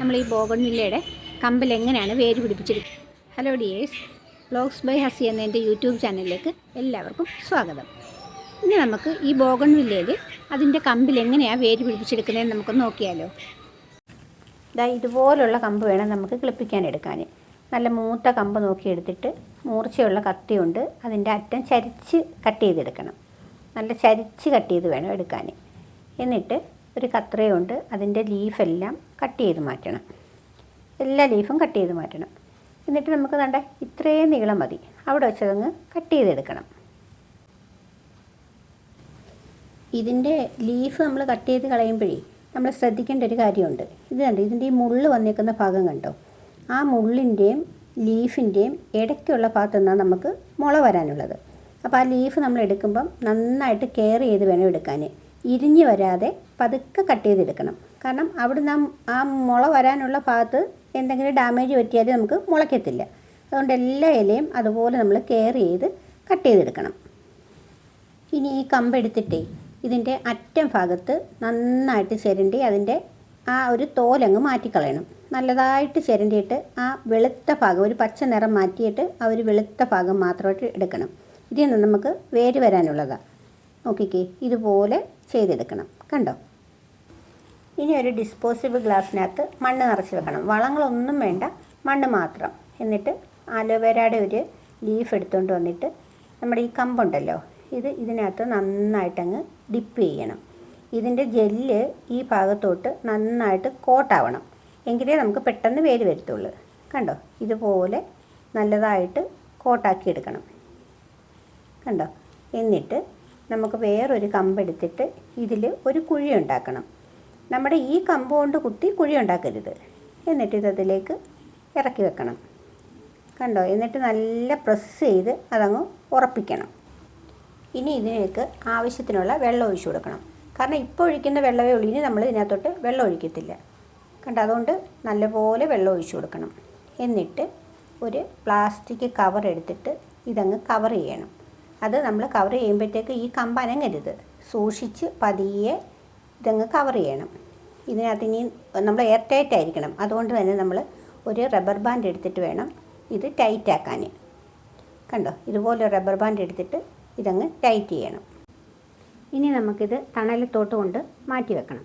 നമ്മൾ ഈ ബോഗൺവില്ലയുടെ കമ്പിൽ എങ്ങനെയാണ് വേര് പിടിപ്പിച്ചിരിക്കുന്നത്? Hello dears blogs by Hasi എന്ന എന്റെ യൂട്യൂബ് ചാനലിലേക്ക് എല്ലാവർക്കും സ്വാഗതം. ഇനി നമുക്ക് ഈ ബോഗൺവില്ലയിൽ അതിന്റെ കമ്പിൽ എങ്ങനെയാണ് വേര് പിടിപ്പിച്ചെടുക്കുന്നതെന്ന് നമുക്ക് നോക്കിയാലോ. ഇതാ ഇതുപോലുള്ള കമ്പ് വേണം നമുക്ക് ക്ലിപ്പിക്കാൻ എടുക്കാൻ. നല്ല മൂത്ത കമ്പ് നോക്കിയെടുത്തിട്ട് മൂർച്ചയുള്ള കത്തി കൊണ്ട് അതിന്റെ അറ്റം ചരിച്ച് കട്ട് ചെയ്തെടുക്കണം. നല്ല ചരിച്ച് കട്ട് ചെയ്ത് വേണം എടുക്കാൻ. എന്നിട്ട് ഒരു കത്രയുണ്ട് അതിന്റെ ലീഫെല്ലാം കട്ട് ചെയ്ത് മാറ്റണം. എല്ലാ ലീഫും കട്ട് ചെയ്ത് മാറ്റണം. എന്നിട്ട് നമുക്ക് വേണ്ട ഇത്രയും നീളം മതി. അവിടെ വെച്ചതങ്ങ് കട്ട് ചെയ്തെടുക്കണം. ഇതിന്റെ ലീഫ് നമ്മൾ കട്ട് ചെയ്ത് കളയുമ്പോഴേ നമ്മൾ ശ്രദ്ധിക്കേണ്ട ഒരു കാര്യമുണ്ട്. ഇത് കണ്ടോ? ഇതിന്റെ ഈ മുള്ള് വന്നിരിക്കുന്ന ഭാഗം കണ്ടോ? ആ മുള്ളിന്റെയും ലീഫിന്റെയും ഇടയ്ക്കുള്ള ഭാഗത്തു നിന്നാണ് നമുക്ക് മുള വരാനുള്ളത്. അപ്പോൾ ആ ലീഫ് നമ്മൾ എടുക്കുമ്പം നന്നായിട്ട് കെയർ ചെയ്ത് വേണം എടുക്കാൻ. ഇരിഞ്ഞ് വരാതെ പതുക്കെ കട്ട് ചെയ്തെടുക്കണം. കാരണം അവിടെ നാം ആ മുള വരാനുള്ള ഭാഗത്ത് എന്തെങ്കിലും ഡാമേജ് പറ്റിയാൽ നമുക്ക് മുളയ്ക്കത്തില്ല. അതുകൊണ്ട് എല്ലാ ഇലയും അതുപോലെ നമ്മൾ കെയർ ചെയ്ത് കട്ട് ചെയ്തെടുക്കണം. ഇനി ഈ കമ്പെടുത്തിട്ടേ ഇതിന്റെ അറ്റം ഭാഗത്ത് നന്നായിട്ട് ചിരണ്ടി അതിന്റെ ആ ഒരു തോലങ്ങ് മാറ്റിക്കളയണം. നല്ലതായിട്ട് ചിരണ്ടിയിട്ട് ആ വെളുത്ത ഭാഗം ഒരു പച്ച നിറം മാറ്റിയിട്ട് ആ ഒരു വെളുത്ത ഭാഗം മാത്രമായിട്ട് എടുക്കണം. ഇതിൽ നിന്ന് നമുക്ക് വേര് വരാനുള്ളതാണ് നോക്കിക്കേ ഇതുപോലെ ചെയ്തെടുക്കണം. കണ്ടോ? ഇനി ഒരു ഡിസ്പോസിബിൾ ഗ്ലാസ്സിനകത്ത് മണ്ണ് നിറച്ച് വെക്കണം. വളങ്ങളൊന്നും വേണ്ട മണ്ണ് മാത്രം. എന്നിട്ട് ആലോവേരയുടെ ഒരു ലീഫ് എടുത്തുകൊണ്ട് വന്നിട്ട് നമ്മുടെ ഈ കമ്പുണ്ടല്ലോ ഇത് ഇതിനകത്ത് നന്നായിട്ടങ്ങ് ഡിപ്പ് ചെയ്യണം. ഇതിന്റെ ജെല്ല് ഈ ഭാഗത്തോട്ട് നന്നായിട്ട് കോട്ടാവണം. എങ്കിലേ നമുക്ക് പെട്ടെന്ന് വേര് വരുത്തുള്ളൂ. കണ്ടോ? ഇതുപോലെ നല്ലതായിട്ട് കോട്ടാക്കി എടുക്കണം കണ്ടോ? എന്നിട്ട് നമുക്ക് വേറൊരു കമ്പെടുത്തിട്ട് ഇതിൽ ഒരു കുഴി ഉണ്ടാക്കണം. നമ്മുടെ ഈ കമ്പ് കൊണ്ട് കുത്തി കുഴി ഉണ്ടാക്കരുത്. എന്നിട്ട് ഇതതിലേക്ക് ഇറക്കി വെക്കണം. കണ്ടോ? എന്നിട്ട് നല്ല പ്രസ് ചെയ്ത് അതങ്ങ് ഉറപ്പിക്കണം. ഇനി ഇതിലേക്ക് ആവശ്യത്തിനുള്ള വെള്ളം ഒഴിച്ചു കൊടുക്കണം. കാരണം ഇപ്പോൾ ഒഴിക്കുന്ന വെള്ളമേ ഉള്ളൂ. ഇനി നമ്മൾ ഇതിനകത്തോട്ട് വെള്ളം ഒഴിക്കത്തില്ല. കണ്ടോ? അതുകൊണ്ട് നല്ലപോലെ വെള്ളം ഒഴിച്ചു കൊടുക്കണം. എന്നിട്ട് ഒരു പ്ലാസ്റ്റിക് കവർ എടുത്തിട്ട് ഇതങ്ങ് കവർ ചെയ്യണം. അത് നമ്മൾ കവർ ചെയ്യുമ്പോഴത്തേക്ക് ഈ കമ്പ് സൂക്ഷിച്ച് പതിയെ ഇതങ്ങ് കവർ ചെയ്യണം. ഇതിനകത്ത് ഇനി നമ്മൾ എയർ ടൈറ്റ് ആയിരിക്കണം. അതുകൊണ്ട് തന്നെ നമ്മൾ ഒരു റബ്ബർ ബാൻഡ് എടുത്തിട്ട് വേണം ഇത് ടൈറ്റ് ആക്കാൻ. കണ്ടോ? ഇതുപോലെ റബ്ബർ ബാൻഡ് എടുത്തിട്ട് ഇതങ്ങ് ടൈറ്റ് ചെയ്യണം. ഇനി നമുക്കിത് തണലത്തോട്ട് കൊണ്ട് മാറ്റി വെക്കണം.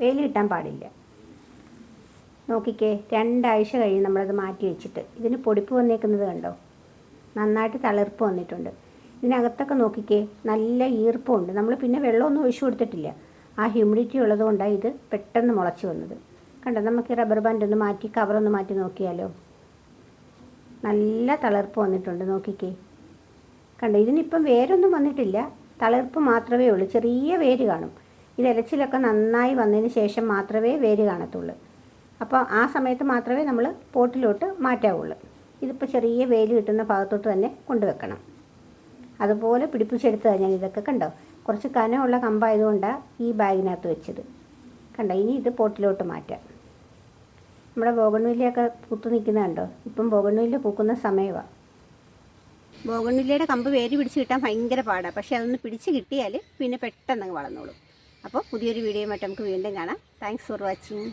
വെയിൽ കിട്ടാൻ പാടില്ല. നോക്കിക്കേ രണ്ടാഴ്ച കഴിഞ്ഞ് നമ്മളത് മാറ്റി വെച്ചിട്ട്. ഇതിന് പൊടിപ്പ് വന്നേക്കുന്നത് കണ്ടോ? നന്നായിട്ട് തളിർപ്പ് വന്നിട്ടുണ്ട്. ഇതിനകത്തൊക്കെ നോക്കിക്കേ നല്ല ഈർപ്പമുണ്ട്. നമ്മൾ പിന്നെ വെള്ളമൊന്നും ഒഴിച്ചു കൊടുത്തിട്ടില്ല. ആ ഹ്യൂമിഡിറ്റി ഉള്ളതുകൊണ്ടാണ് ഇത് പെട്ടെന്ന് മുളച്ച് വന്നത്. കണ്ടോ നമുക്ക് റബ്ബർ ബാൻഡ് ഒന്ന് മാറ്റി കവറൊന്ന് മാറ്റി നോക്കിയാലോ? നല്ല തളിർപ്പ് വന്നിട്ടുണ്ട് നോക്കിക്കേ. കണ്ടോ ഇതിനിപ്പം വേരൊന്നും വന്നിട്ടില്ല. തളിർപ്പ് മാത്രമേ ഉള്ളൂ. ചെറിയ വേര് കാണും. ഇത് ഇലച്ചിലൊക്കെ നന്നായി വന്നതിന് ശേഷം മാത്രമേ വേര് കാണത്തുള്ളൂ. അപ്പോൾ ആ സമയത്ത് മാത്രമേ നമ്മൾ പോട്ടിലോട്ട് മാറ്റാവുള്ളൂ. ഇതിപ്പോൾ ചെറിയ വേൽ കിട്ടുന്ന ഭാഗത്തോട്ട് തന്നെ കൊണ്ടുവെക്കണം. അതുപോലെ പിടിപ്പിച്ചെടുത്ത് ഞാൻ ഇതൊക്കെ കണ്ടോ? കുറച്ച് കനമുള്ള കമ്പായതുകൊണ്ടാണ് ഈ ബാഗിനകത്ത് വെച്ചത്. കണ്ടോ? ഇനി ഇത് പോട്ടിലോട്ട് മാറ്റാം. നമ്മുടെ ബോഗൺവില്ലയൊക്കെ പൂത്തു നിൽക്കുന്ന കണ്ടോ? ഇപ്പം ബോഗൺവില്ല പൂക്കുന്ന സമയമാണ് ബോഗൺവില്ലയുടെ കമ്പ് വേര് പിടിച്ച് കിട്ടാൻ ഭയങ്കര പാടാണ് പക്ഷേ അതൊന്ന് പിടിച്ച് കിട്ടിയാൽ പിന്നെ പെട്ടെന്ന് വളർന്നോളും. അപ്പോൾ പുതിയൊരു വീഡിയോയുമായിട്ട് നമുക്ക് വീണ്ടും കാണാം. Thanks for watching